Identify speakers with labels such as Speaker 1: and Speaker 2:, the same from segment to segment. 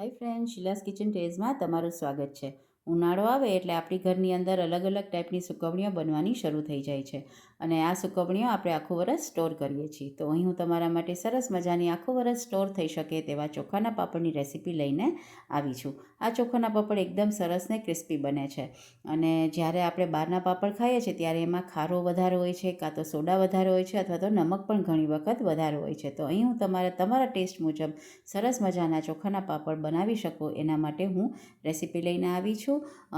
Speaker 1: હાય friend શિલાસ kitchen ટેઝમાં તમારું સ્વાગત છે. ઉનાળો આવે એટલે આપણી ઘરની અંદર અલગ અલગ ટાઈપની સુકવણીઓ બનવાની શરૂ થઈ જાય છે. અને આ સુકવણીઓ આપણે આખું વરસ સ્ટોર કરીએ છીએ. તો અહીં હું તમારા માટે સરસ મજાની આખું વરસ સ્ટોર થઈ શકે તેવા ચોખાના પાપડની રેસીપી લઈને આવી છું. આ ચોખાના પાપડ એકદમ સરસ ને ક્રિસ્પી બને છે. અને જ્યારે આપણે બહારના પાપડ ખાઈએ છીએ ત્યારે એમાં ખારો વધારે હોય છે, કાં તો સોડા વધારે હોય છે, અથવા તો નમક પણ ઘણી વખત વધારે હોય છે. તો અહીં હું તમારા તમારા ટેસ્ટ મુજબ સરસ મજાના ચોખાના પાપડ બનાવી શકો એના માટે હું રેસીપી લઈને આવી છું.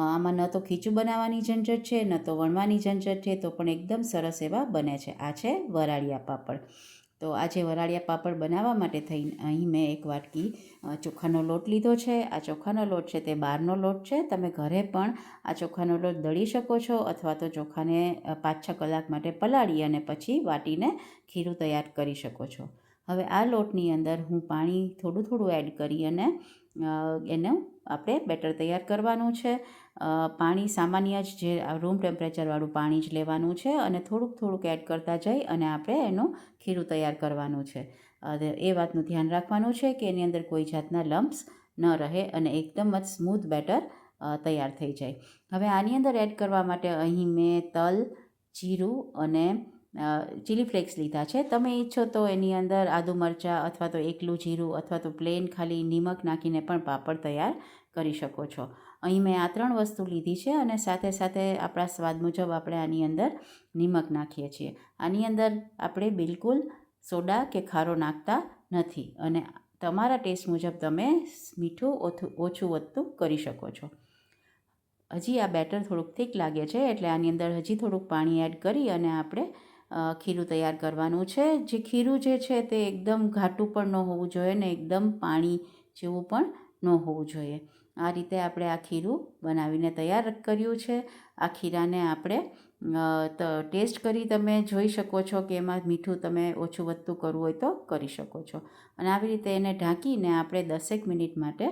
Speaker 1: આમાં ન તો ખીચું બનાવવાની ઝંઝટ છે, ન તો વણવાની ઝંઝટ છે, તો પણ એકદમ સરસ એવા બને છે. આ છે વરાળિયા પાપડ. તો આજે વરાળિયા પાપડ બનાવવા માટે થઈ, અહીં મેં એક વાટકી ચોખાનો લોટ લીધો છે. આ ચોખાનો લોટ છે તે બહારનો લોટ છે. તમે ઘરે પણ આ ચોખાનો લોટ દળી શકો છો અથવા તો ચોખાને પાંચ છ કલાક માટે પલાળી અને પછી વાટીને ખીરું તૈયાર કરી શકો છો. હવે આ લોટની અંદર હું પાણી થોડું થોડું એડ કરી અને એનું આપણે બેટર તૈયાર કરવાનું છે. પાણી સામાન્ય જ જે રૂમ ટેમ્પરેચરવાળું પાણી જ લેવાનું છે અને થોડુંક થોડુંક એડ કરતા જઈ અને આપણે એનું ખીરું તૈયાર કરવાનું છે. એ વાતનું ધ્યાન રાખવાનું છે કે એની અંદર કોઈ જાતના લમ્પ્સ ન રહે અને એકદમ જ સ્મૂથ બેટર તૈયાર થઈ જાય. હવે આની અંદર એડ કરવા માટે અહીં મેં તલ, જીરું અને ચીલી ફ્લેક્સ લીધા છે. તમે ઈચ્છો તો એની અંદર આદુ મરચાં અથવા તો એકલું જીરું અથવા તો પ્લેન ખાલી નિમક નાખીને પણ પાપડ તૈયાર કરી શકો છો. અહીં મેં આ ત્રણ વસ્તુ લીધી છે અને સાથે સાથે આપણા સ્વાદ મુજબ આપણે આની અંદર નિમક નાખીએ છીએ. આની અંદર આપણે બિલકુલ સોડા કે ખારો નાખતા નથી અને તમારા ટેસ્ટ મુજબ તમે મીઠું ઓછું ઓછું વધતું કરી શકો છો. હજી આ બેટર થોડુંક થીક લાગે છે એટલે આની અંદર હજી થોડુંક પાણી એડ કરી અને આપણે ખીરું તૈયાર કરવાનું છે. જે ખીરું જે છે તે એકદમ ઘાટું પણ ન હોવું જોઈએ ને એકદમ પાણી જેવું પણ ન હોવું જોઈએ. આ રીતે આપણે આ ખીરું બનાવીને તૈયાર કર્યું છે. આ ખીરાને આપણે ટેસ્ટ કરી તમે જોઈ શકો છો કે એમાં મીઠું તમે ઓછું વધતું કરવું હોય તો કરી શકો છો. અને આવી રીતે એને ઢાંકીને આપણે દસેક મિનિટ માટે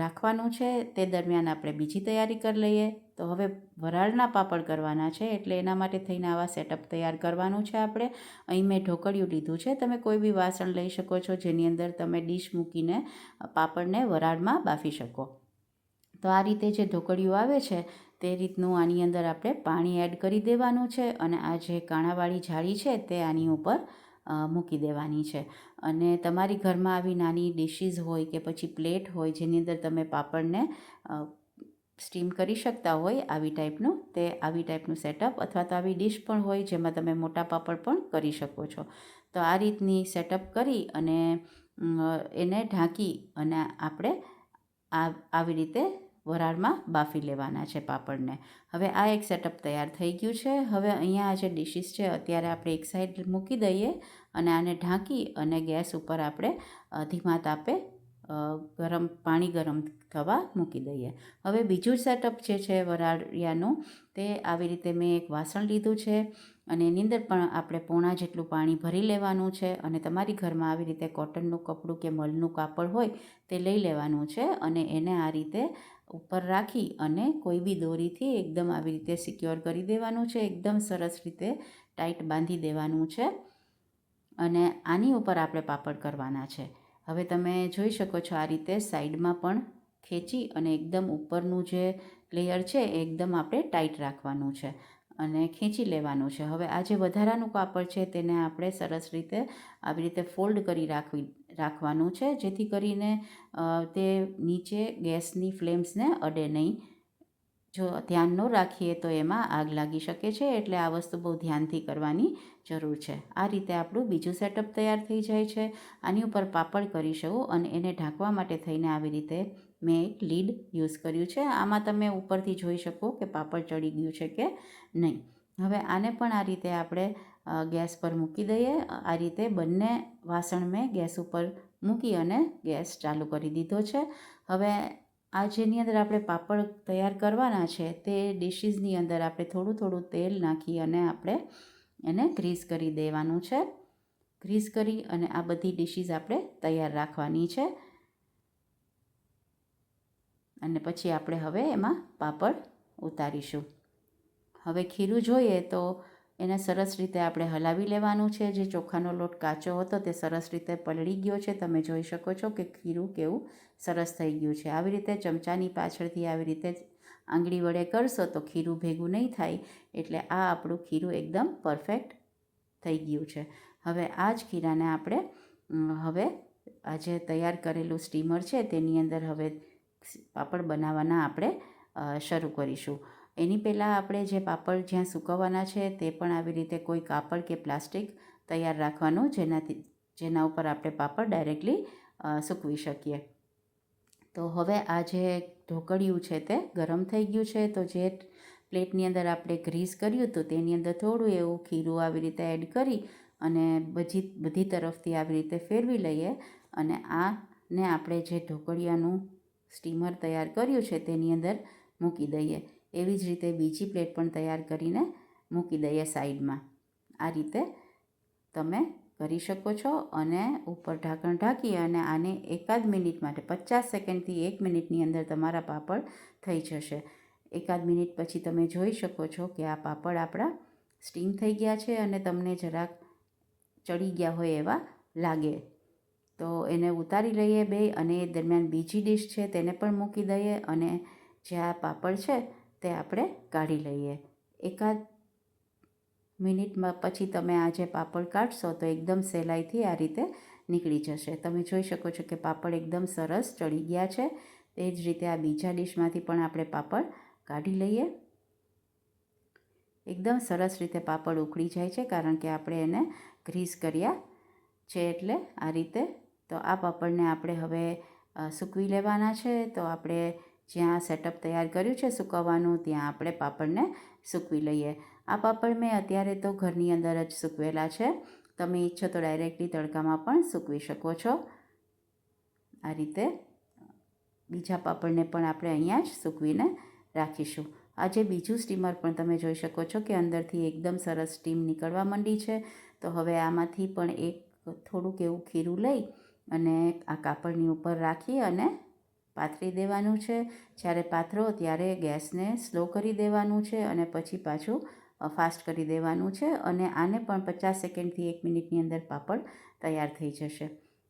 Speaker 1: રાખવાનું છે, તે દરમિયાન આપણે બીજી તૈયારી કરી લઈએ. તો હવે વરાળના પાપડ કરવાના છે, એટલે એના માટે થઈને આવા સેટઅપ તૈયાર કરવાનું છે આપણે. અહીં મેં ઢોકળિયું લીધું છે. તમે કોઈ બી વાસણ લઈ શકો છો, જેની અંદર તમે ડીશ મૂકીને પાપડને વરાળમાં બાફી શકો. તો આ રીતે જે ઢોકળિયું આવે છે, તે રીતનું આની અંદર આપણે પાણી એડ કરી દેવાનું છે અને આ જે કાણાવાળી જાળી છે, તે આની ઉપર મૂકી દેવાની છે. અને તમારી ઘરમાં આવી નાની ડિશિસ હોય કે પછી પ્લેટ હોય જેની અંદર તમે પાપડને સ્ટીમ કરી શકતા હોય આવી ટાઈપનું તે આવી ટાઈપનું સેટઅપ અથવા તો આવી ડિશ પણ હોય જેમાં તમે મોટા પાપડ પણ કરી શકો છો. તો આ રીતની સેટઅપ કરી અને એને ઢાંકી અને આપણે આવી રીતે વરાળમાં બાફી લેવાના છે પાપડને. હવે આ એક સેટઅપ તૈયાર થઈ ગયું છે. હવે અહીંયા આ જે ડીશીસ છે, અત્યારે આપણે એક સાઈડ મૂકી દઈએ અને આને ઢાંકી અને ગેસ ઉપર આપણે ધીમા તાપે ગરમ, પાણી ગરમ થવા મૂકી દઈએ. હવે બીજું સેટઅપ જે છે વરાળિયાનું, તે આવી રીતે મેં એક વાસણ લીધું છે અને એની અંદર પણ આપણે પોણા જેટલું પાણી ભરી લેવાનું છે અને તમારી ઘરમાં આવી રીતે કોટનનું કપડું કે મલનું કાપડ હોય તે લઈ લેવાનું છે અને એને આ રીતે ઉપર રાખી અને કોઈ બી દોરીથી એકદમ આવી રીતે સિક્યોર કરી દેવાનું છે. એકદમ સરસ રીતે ટાઈટ બાંધી દેવાનું છે. અને આની ઉપર આપણે પાપડ કરવાના છે. હવે તમે જોઈ શકો છો આ રીતે સાઈડમાં પણ ખેંચી અને એકદમ ઉપરનું જે લેયર છે એ એકદમ આપણે ટાઈટ રાખવાનું છે અને ખેંચી લેવાનું છે. હવે આ જે વધારાનું કાપડ છે તેને આપણે સરસ રીતે આવી રીતે ફોલ્ડ કરી રાખવી રાખવાનું છે, જેથી કરીને તે નીચે ગેસની ફ્લેમ્સને અડે નહીં. જો ધ્યાન ન રાખીએ તો એમાં આગ લાગી શકે છે, એટલે આ વસ્તુ બહુ ધ્યાનથી કરવાની જરૂર છે. આ રીતે આપણું બીજું સેટઅપ તૈયાર થઈ જાય છે. આની ઉપર પાપડ કરીશું અને એને ઢાંકવા માટે થઈને આવી રીતે મેં એક લીડ યુઝ કર્યું છે. આમાં તમે ઉપરથી જોઈ શકો કે પાપડ ચડી ગયું છે કે નહીં. હવે આને પણ આ રીતે આપણે ગેસ પર મૂકી દઈએ. આ રીતે બંને વાસણ મેં ગેસ ઉપર મૂકી અને ગેસ ચાલુ કરી દીધો છે. હવે આ જેની અંદર આપણે પાપડ તૈયાર કરવાના છે, તે ડિશિસની અંદર આપણે થોડું થોડું તેલ નાખી અને આપણે એને ગ્રીસ કરી દેવાનું છે. ગ્રીસ કરી અને આ બધી ડિશિસ આપણે તૈયાર રાખવાની છે. અને પછી આપણે હવે એમાં પાપડ ઉતારીશું. હવે ખીરું જોઈએ તો એને સરસ રીતે આપણે હલાવી લેવાનું છે. જે ચોખાનો લોટ કાચો હતો તે સરસ રીતે પલળી ગયો છે. તમે જોઈ શકો છો કે ખીરું કેવું સરસ થઈ ગયું છે. આવી રીતે ચમચાની પાછળથી આવી રીતે આંગળી વડે કરશો તો ખીરું ભેગું નહીં થાય એટલે આ આપણું ખીરું એકદમ પરફેક્ટ થઈ ગયું છે. હવે આ જ ખીરાને આપણે હવે આજે તૈયાર કરેલું સ્ટીમર છે તેની અંદર હવે પાપડ બનાવવાના આપણે શરૂ કરીશું. એની પહેલાં આપણે જે પાપડ જ્યાં સૂકવવાના છે તે પણ આવી રીતે કોઈ કાપડ કે પ્લાસ્ટિક તૈયાર રાખવાનું જેનાથી, જેના ઉપર આપણે પાપડ ડાયરેક્ટલી સૂકવી શકીએ. તો હવે આ જે ઢોકળિયું છે તે ગરમ થઈ ગયું છે, તો જે પ્લેટની અંદર આપણે ગ્રીસ કર્યું હતું તેની અંદર થોડું એવું ખીરું આવી રીતે એડ કરી અને બધી બધી તરફથી આવી રીતે ફેરવી લઈએ અને આને આપણે જે ઢોકળિયાનું સ્ટીમર તૈયાર કર્યું છે તેની અંદર મૂકી દઈએ. એવી જ રીતે બીજી પ્લેટ પણ તૈયાર કરીને મૂકી દઈએ સાઈડમાં. આ રીતે તમે કરી શકો છો અને ઉપર ઢાંકણ ઢાંકી અને આને એકાદ મિનિટ માટે, પચાસ સેકન્ડથી એક મિનિટની અંદર તમારા પાપડ થઈ જશે. એકાદ મિનિટ પછી તમે જોઈ શકો છો કે આ પાપડ આપણા સ્ટીમ થઈ ગયા છે અને તમને જરાક ચડી ગયા હોય એવા લાગે. તો એને ઉતારી લઈએ બે અને એ દરમિયાન બીજી ડીશ છે તેને પણ મૂકી દઈએ અને જે આ પાપડ છે તે આપણે કાઢી લઈએ. એકાદ મિનિટમાં પછી તમે આ જે પાપડ કાઢશો તો એકદમ સહેલાઈથી આ રીતે નીકળી જશે. તમે જોઈ શકો છો કે પાપડ એકદમ સરસ ચડી ગયા છે. તે જ રીતે આ બીજા ડીશમાંથી પણ આપણે પાપડ કાઢી લઈએ. એકદમ સરસ રીતે પાપડ ઉકળી જાય છે કારણ કે આપણે એને ગ્રીસ કર્યા છે એટલે આ રીતે. તો આ પાપડને આપણે હવે સૂકવી લેવાના છે. તો આપણે જ્યાં સેટઅપ તૈયાર કર્યું છે સૂકવવાનું, ત્યાં આપણે પાપડને સૂકવી લઈએ. આ પાપડ મેં અત્યારે તો ઘરની અંદર જ સૂકવેલા છે. તમે ઈચ્છો તો ડાયરેક્ટલી તડકામાં પણ સૂકવી શકો છો. આ રીતે બીજા પાપડને પણ આપણે અહીંયા જ સૂકવીને રાખીશું. આજે બીજું સ્ટીમર પણ તમે જોઈ શકો છો કે અંદરથી એકદમ સરસ સ્ટીમ નીકળવા માંડી છે. તો હવે આમાંથી પણ એક થોડુંક એવું ખીરું લઈ અને આ કાપડની ઉપર રાખી અને પાથરી દેવાનું છે. જ્યારે પાથરો ત્યારે ગેસને સ્લો કરી દેવાનું છે અને પછી પાછું ફાસ્ટ કરી દેવાનું છે અને આને પણ પચાસ સેકન્ડથી એક મિનિટની અંદર પાપડ તૈયાર થઈ જશે.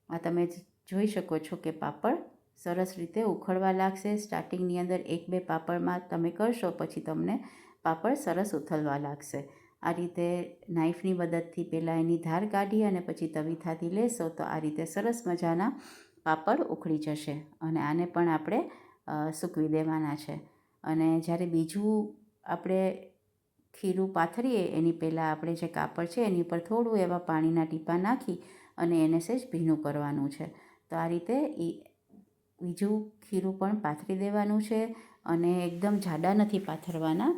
Speaker 1: આ તમે જોઈ શકો છો કે પાપડ સરસ રીતે ઉખડવા લાગશે. સ્ટાર્ટિંગની અંદર એક બે પાપડમાં તમે કરશો પછી તમને પાપડ સરસ ઉથલવા લાગશે. આ રીતે નાઈફની મદદથી પહેલાં એની ધાર કાઢી અને પછી તવીથાથી લેશો તો આ રીતે સરસ મજાના પાપડ ઉખડી જશે અને આને પણ આપણે સૂકવી દેવાના છે. અને જ્યારે બીજું આપણે ખીરું પાથરીએ, એની પહેલાં આપણે જે કાપડ છે એની ઉપર થોડું એવા પાણીના ટીપાં નાખી અને એને સહેજ ભીનું કરવાનું છે. તો આ રીતે એ બીજું ખીરું પણ પાથરી દેવાનું છે અને એકદમ જાડા નથી પાથરવાના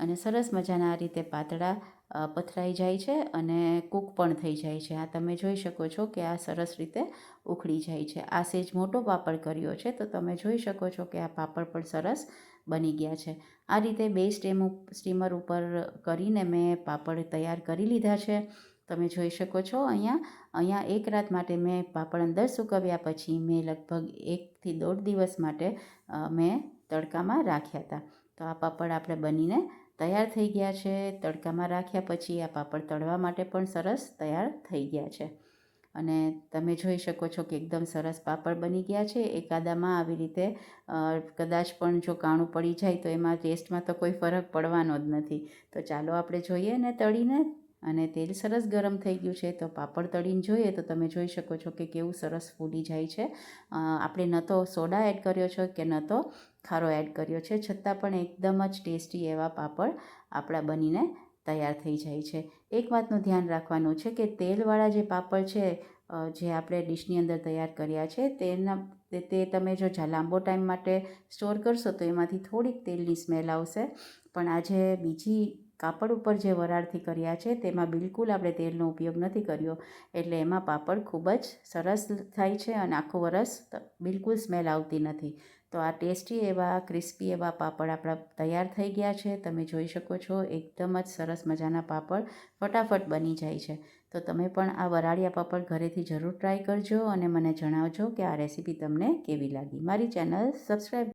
Speaker 1: અને સરસ મજાના આ રીતે પાતળા પથરાઈ જાય છે અને કૂક પણ થઈ જાય છે. આ તમે જોઈ શકો છો કે આ સરસ રીતે ઉખડી જાય છે. આ સેજ મોટો પાપડ કર્યો છે, તો તમે જોઈ શકો છો કે આ પાપડ પણ સરસ બની ગયા છે. આ રીતે બે સ્ટેમ સ્ટીમર ઉપર કરીને મેં પાપડ તૈયાર કરી લીધા છે. તમે જોઈ શકો છો અહીંયા અહીંયા એક રાત માટે મેં પાપડ અંદર સૂકવ્યા પછી મેં લગભગ એકથી દોઢ દિવસ માટે મેં તડકામાં રાખ્યા હતા. તો આ પાપડ આપણે બનીને તૈયાર થઈ ગયા છે. તડકામાં રાખ્યા પછી આ પાપડ તળવા માટે પણ સરસ તૈયાર થઈ ગયા છે. અને તમે જોઈ શકો છો કે એકદમ સરસ પાપડ બની ગયા છે. એકાદામાં આવી રીતે કદાચ પણ જો કાણું પડી જાય તો એમાં ટેસ્ટમાં તો કોઈ ફરક પડવાનો જ નથી. તો ચાલો આપણે જોઈએ ને તળીને, અને તેલ સરસ ગરમ થઈ ગયું છે. તો પાપડ તળીને જોઈએ તો તમે જોઈ શકો છો કે કેવું સરસ ફૂલી જાય છે. આપણે ન તો સોડા એડ કર્યો છે કે ન તો ખારો એડ કર્યો છે, છતાં પણ એકદમ જ ટેસ્ટી એવા પાપડ આપણા બનીને તૈયાર થઈ જાય છે. એક વાતનું ધ્યાન રાખવાનું છે કે તેલવાળા જે પાપડ છે જે આપણે ડીશની અંદર તૈયાર કર્યા છે, તેના, તે તમે જો લાંબો ટાઈમ માટે સ્ટોર કરશો તો એમાંથી થોડીક તેલની સ્મેલ આવશે. પણ આજે બીજી કાપડ ઉપર જે વરાળથી કર્યા છે, તેમાં બિલકુલ આપણે તેલનો ઉપયોગ નથી કર્યો. એટલે એમાં પાપડ ખૂબ જ સરસ થાય છે અને આખું વરસ બિલકુલ સ્મેલ આવતી નથી. તો આ ટેસ્ટી એવા ક્રિસ્પી એવા પાપડ આપણા તૈયાર થઈ ગયા છે. તમે જોઈ શકો છો, એકદમ જ સરસ મજાના પાપડ ફટાફટ બની જાય છે. તો તમે પણ આ વરાળિયા પાપડ ઘરેથી જરૂર ટ્રાય કરજો અને મને જણાવજો કે આ રેસીપી તમને કેવી લાગી. મારી ચેનલ સબસ્ક્રાઈબ